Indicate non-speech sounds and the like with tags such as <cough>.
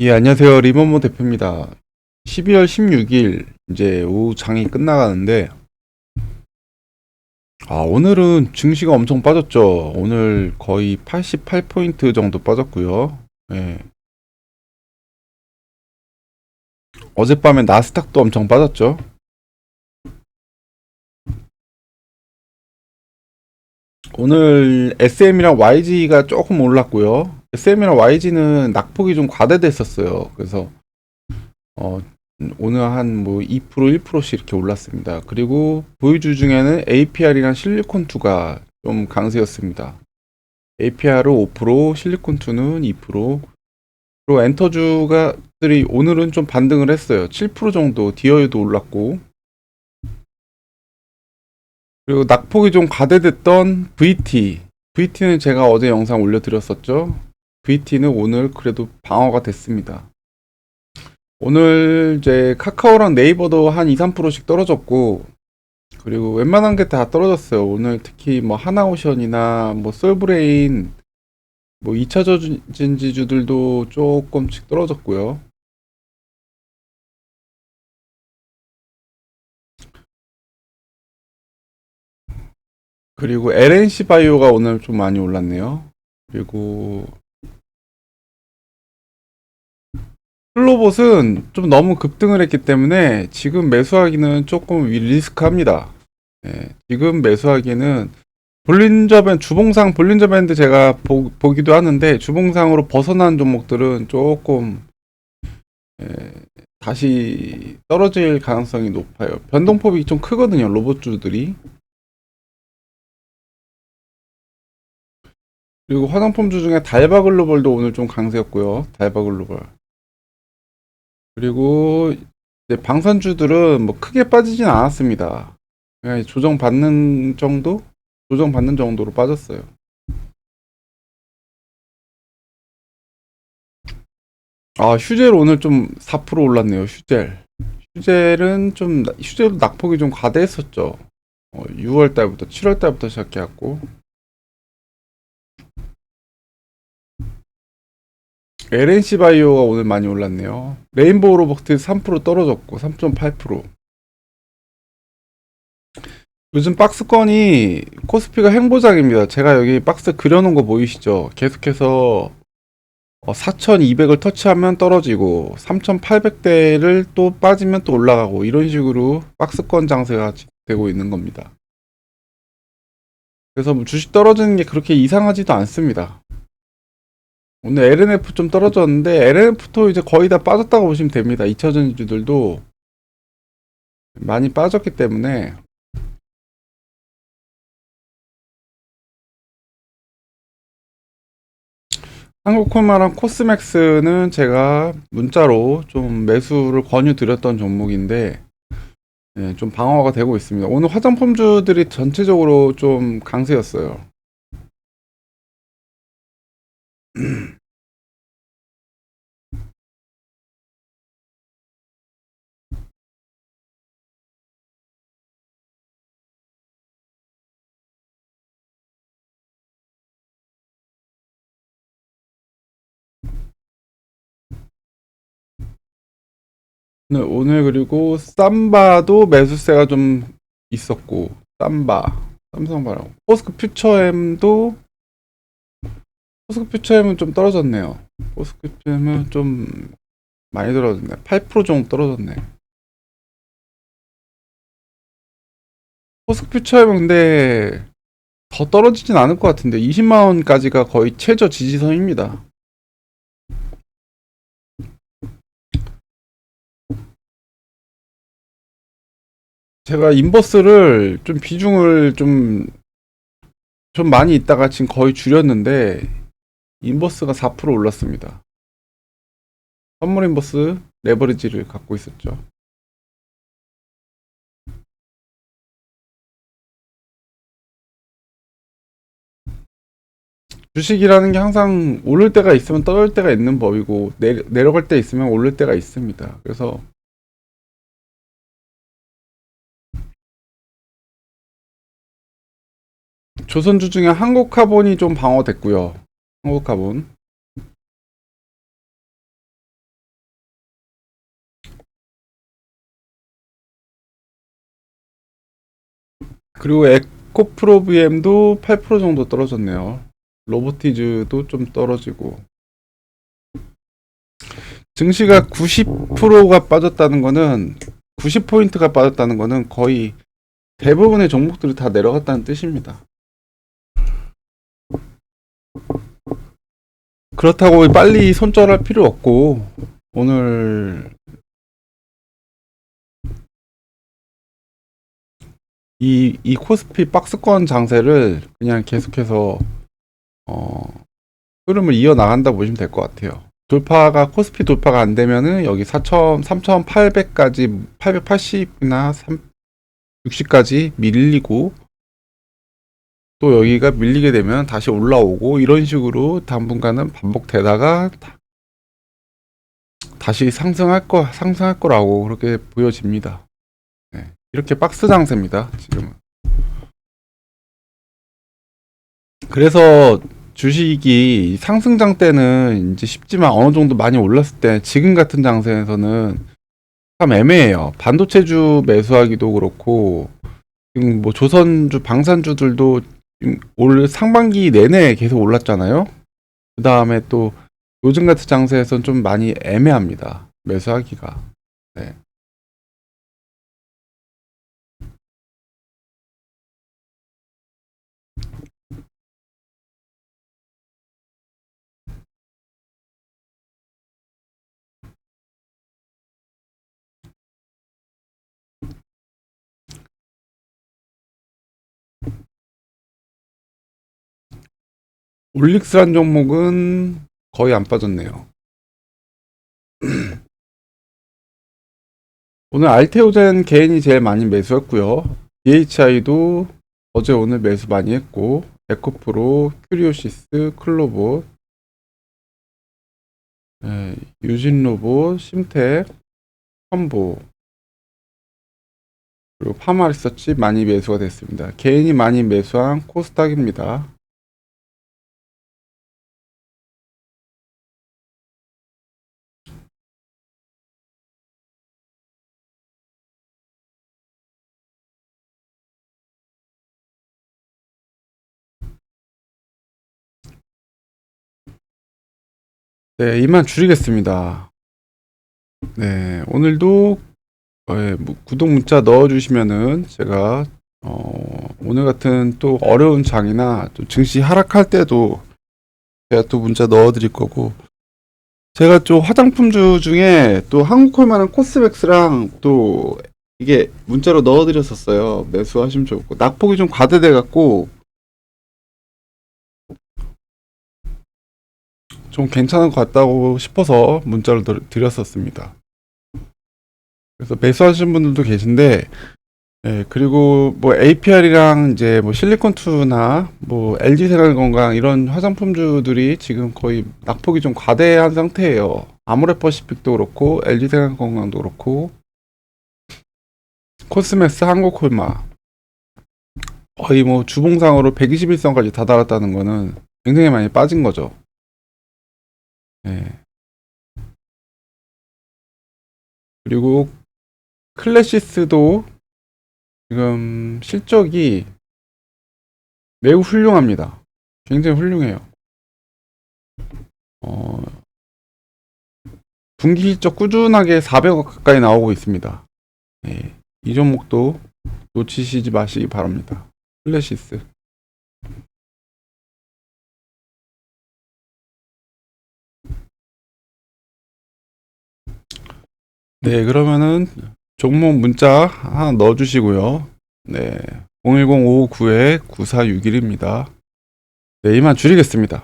예, 안녕하세요. 리버모 대표입니다. 12월 16일 이제 오후 장이 끝나가는데 아, 오늘은 증시가 엄청 빠졌죠. 오늘 거의 88포인트 정도 빠졌고요. 예. 어젯밤에 나스닥도 엄청 빠졌죠. 오늘 SM이랑 YG가 조금 올랐고요. SM이랑 YG는 낙폭이 좀 과대됐었어요. 그래서 어, 오늘 한 뭐 2% 1%씩 이렇게 올랐습니다. 그리고 보유주 중에는 APR이랑 실리콘2가 좀 강세였습니다. APR은 5%, 실리콘2는 2%. 그리고 엔터주가들이 오늘은 좀 반등을 했어요. 7% 정도 디어유도 올랐고 그리고 낙폭이 좀 과대됐던 VT. VT는 제가 어제 영상 올려드렸었죠. VT는 오늘 그래도 방어가 됐습니다. 오늘 이제 카카오랑 네이버도 한 2, 3%씩 떨어졌고, 그리고 웬만한 게 다 떨어졌어요. 오늘 특히 뭐 하나오션이나 뭐 솔브레인, 뭐 2차 전지주들도 조금씩 떨어졌고요. 그리고 LNC 바이오가 오늘 좀 많이 올랐네요. 그리고 플로봇은 좀 너무 급등을 했기 때문에 지금 매수하기는 조금 위- 리스크합니다. 예, 지금 매수하기는 볼린저 밴 주봉상 볼린저 밴드 제가 보, 보기도 하는데 주봉상으로 벗어난 종목들은 조금 예, 다시 떨어질 가능성이 높아요. 변동폭이 좀 크거든요. 로봇주들이. 그리고 화장품주 중에 달바글로벌도 오늘 좀 강세였고요. 달바글로벌. 그리고 방산주들은 뭐 크게 빠지진 않았습니다. 그냥 조정받는 정도? 조정받는 정도로 빠졌어요. 아, 휴젤 오늘 좀 4% 올랐네요. 휴젤. 휴젤은 좀 휴젤도 낙폭이 좀 과대했었죠. 6월 달부터 7월 달부터 시작해갖고 LNC 바이오가 오늘 많이 올랐네요. 레인보우 로버트 3% 떨어졌고 3.8%. 요즘 박스권이 코스피가 행보장입니다. 제가 여기 박스 그려놓은 거 보이시죠? 계속해서 4,200을 터치하면 떨어지고 3,800대를 또 빠지면 또 올라가고 이런 식으로 박스권 장세가 되고 있는 겁니다. 그래서 뭐 주식 떨어지는 게 그렇게 이상하지도 않습니다. 오늘 LNF 좀 떨어졌는데 LNF도 이제 거의 다 빠졌다고 보시면 됩니다. 2차 전지주들도 많이 빠졌기 때문에 한국코마랑 코스맥스는 제가 문자로 좀 매수를 권유드렸던 종목인데 예, 좀 방어가 되고 있습니다. 오늘 화장품주들이 전체적으로 좀 강세였어요. 오늘, 오늘 그리고 삼바도 매수세가 좀 있었고 삼바 삼성바라고. 포스크 퓨처엠도 포스크 퓨처엠은 좀 떨어졌네요. 포스크 퓨처엠은 좀 많이 떨어졌네 8% 정도 떨어졌네 포스크 퓨처엠은 근데 더 떨어지진 않을 것 같은데 20만원까지가 거의 최저 지지선입니다. 제가 인버스를 좀 비중을 좀, 좀 많이 있다가 지금 거의 줄였는데, 인버스가 4% 올랐습니다. 선물 인버스 레버리지를 갖고 있었죠. 주식이라는 게 항상 오를 때가 있으면 떨어질 때가 있는 법이고, 내, 내려갈 때 있으면 오를 때가 있습니다. 그래서 조선주 중에 한국카본이 좀 방어됐고요. 한국 가본 그리고 에코프로 VM도 8% 정도 떨어졌네요. 로보티즈도 좀 떨어지고 증시가 90%가 빠졌다는 거는 90포인트가 빠졌다는 거는 거의 대부분의 종목들이 다 내려갔다는 뜻입니다. 그렇다고 빨리 손절할 필요 없고 오늘 이, 이 코스피 박스권 장세를 그냥 계속해서 어, 흐름을 이어나간다 보시면 될 것 같아요. 돌파가 코스피 돌파가 안 되면은 여기 4천 3,800까지 880이나 60까지 밀리고 또 여기가 밀리게 되면 다시 올라오고 이런 식으로 당분간은 반복되다가 다- 다시 상승할 거 상승할 거라고 그렇게 보여집니다. 네, 이렇게 박스 장세입니다. 지금은. 그래서 주식이 상승장 때는 이제 쉽지만 어느 정도 많이 올랐을 때 지금 같은 장세에서는 참 애매해요. 반도체주 매수하기도 그렇고 지금 뭐 조선주 방산주들도 올 상반기 내내 계속 올랐잖아요. 그 다음에 또 요즘 같은 장세에서는 좀 많이 애매합니다. 매수하기가. 네. 올릭스란 종목은 거의 안 빠졌네요. <clears throat> 오늘 알테오젠 개인이 제일 많이 매수했고요. DHI도 어제 오늘 매수 많이 했고 에코프로, 큐리오시스, 클로봇, 네, 유진로봇, 심텍, 첨보 그리고 파마리서치 많이 매수가 됐습니다. 개인이 많이 매수한 코스닥입니다. 네, 이만 줄이겠습니다. 네, 오늘도 어, 예, 뭐, 구독 문자 넣어주시면은 제가 어, 오늘 같은 또 어려운 장이나 또 증시 하락할 때도 제가 또 문자 넣어드릴 거고 제가 또 화장품주 중에 또 한국콜만한 코스맥스랑 또 이게 문자로 넣어드렸었어요. 매수하시면 좋고 낙폭이 좀 과대돼 갖고 좀 괜찮은 것 같다고 싶어서 문자를 드- 드렸었습니다. 그래서 매수하신 분들도 계신데, 예, 그리고 뭐 APR이랑 이제 뭐 실리콘투나 뭐 LG생활건강 이런 화장품주들이 지금 거의 낙폭이 좀 과대한 상태예요. 아모레퍼시픽도 그렇고 LG생활건강도 그렇고 코스맥스 한국콜마 거의 뭐 주봉상으로 121선까지 다다랐다는 거는 굉장히 많이 빠진 거죠. 예. 그리고 클래시스도 지금 실적이 매우 훌륭합니다. 굉장히 훌륭해요. 어, 분기 실적 꾸준하게 400억 가까이 나오고 있습니다. 예. 이 종목도 놓치시지 마시기 바랍니다. 클래시스. 네, 그러면은 종목 문자 하나 넣어주시고요. 네, 010-559-9461입니다. 네, 이만 줄이겠습니다.